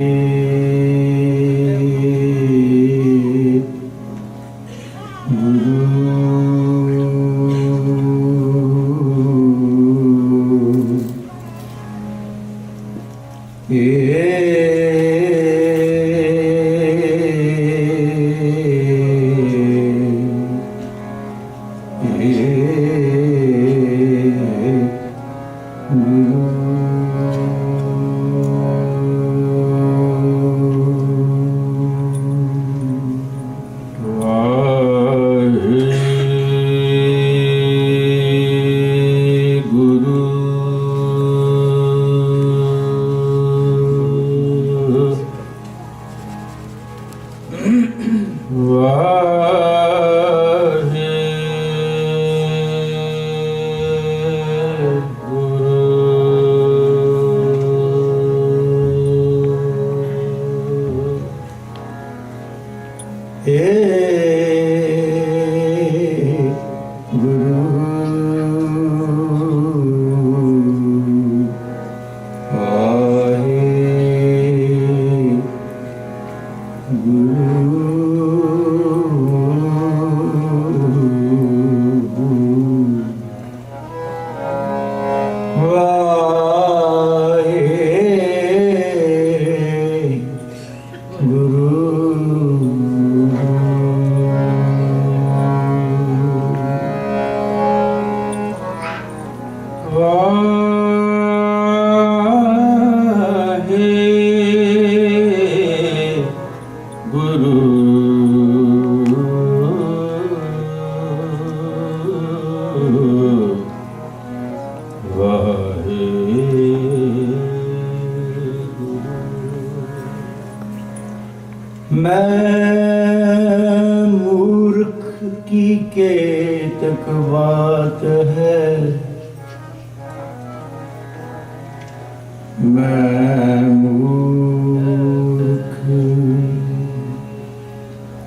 ਗੁਰੂ Oh.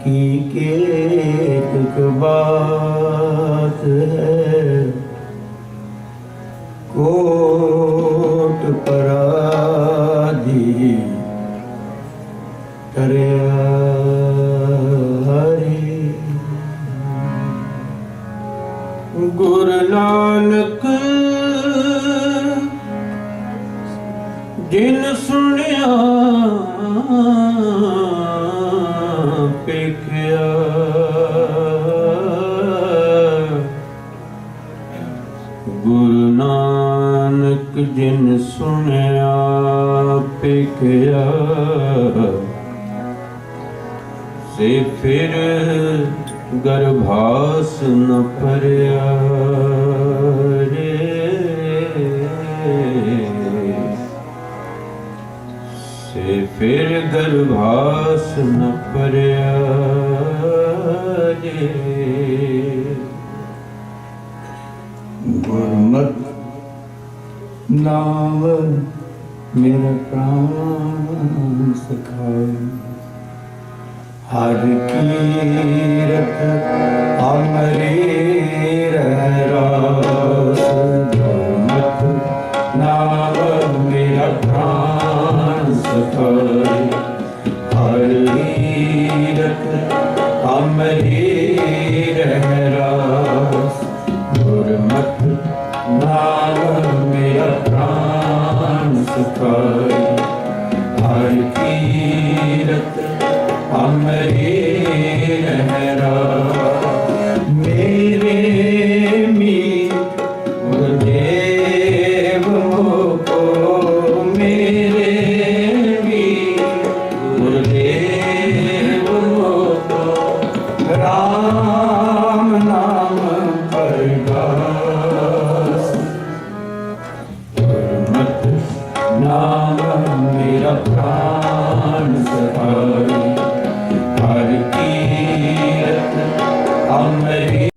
ਕੀ ਕੇਤਕ ਬਾਤ ਹੈ? ਕੋਟ ਪਰਾਦੀ ਕਰਿਆ ਗੁਰ ਨਾਨਕ ਜਿਨ ਸੁਣਿਆ ਪੇਖਿਆ ਗੁਰੂ ਨਾਨਕ ਜਿਨ ਸੁਣਿਆ ਪੇਖਿਆ ਸੇ ਫਿਰ ਗਰਭਾਸ ਨ ਪਰਿਆ ਰੇ। ਸੇ ਫਿਰ ਗਰਭਾਸ ਨ ਪਰਿਆ ਰੇ ਗੁਰਮਤ ਨਾਮ ਮੇਰਾ ਪ੍ਰਾਨ ਸਖਾਏ। ਹਰ ਕੀਰਤ ਅਮਰੇ ਰਹਿ ਰਾਸ ਪ੍ਰਾਨ ਸੁਖਾਈ ਹਰ ਕੀਰਤ ਅਮਰੇ ਅਮਰੇ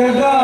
내가.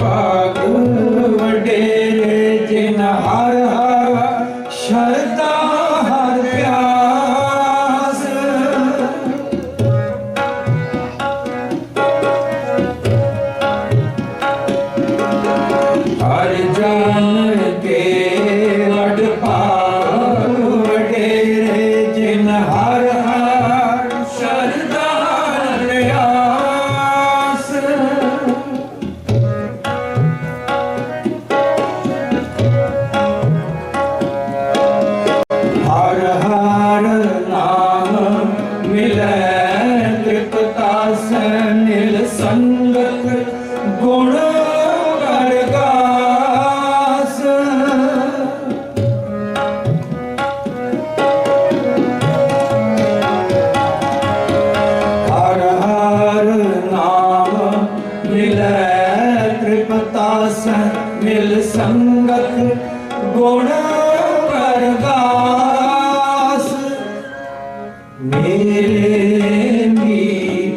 பார்க்க ਮੇਰੇ ਮੀ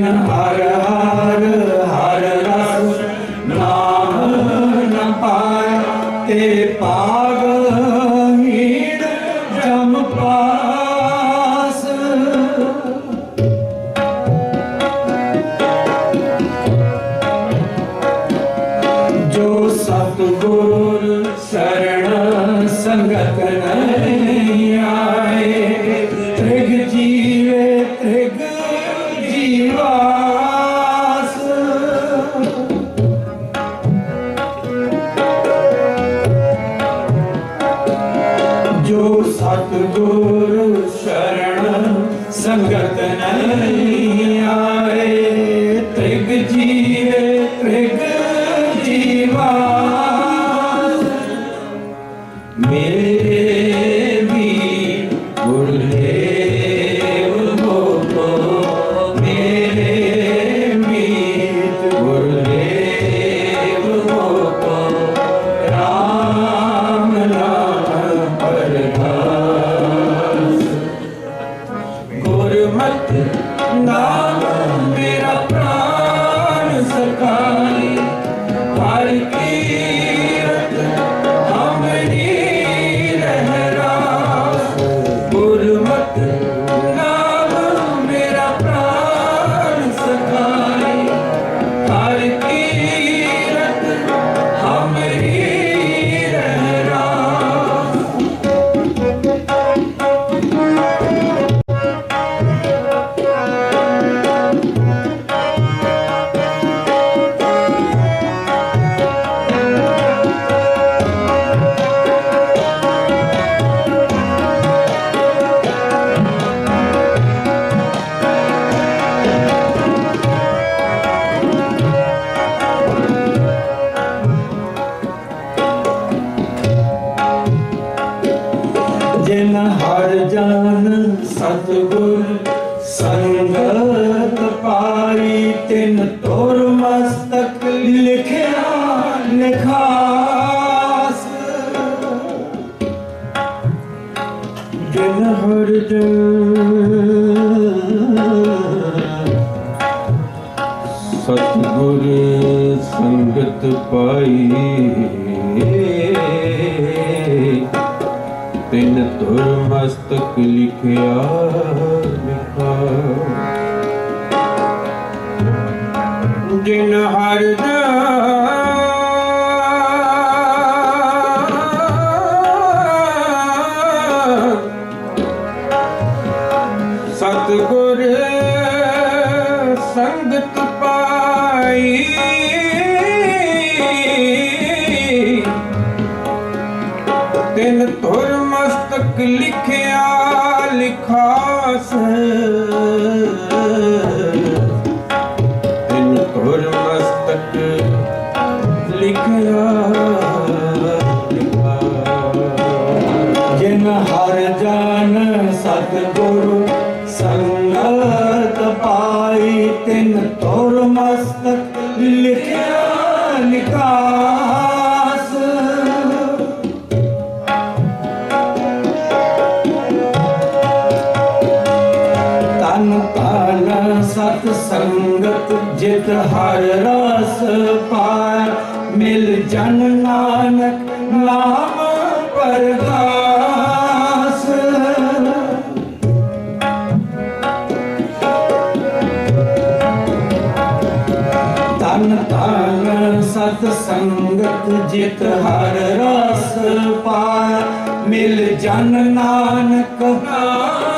não paga. ਬਿਨ ਹਰ ਜਾਣ ਸਤਿਗੁਰੂ ਸੰਗ ਤਨ ਧਾਰਨ ਸਤ ਸੰਗਤ ਜਿਤ ਹਰ ਰਸ ਪਾਇ ਮਿਲ ਜਨ ਨਾਨਕ ਨਾਮ।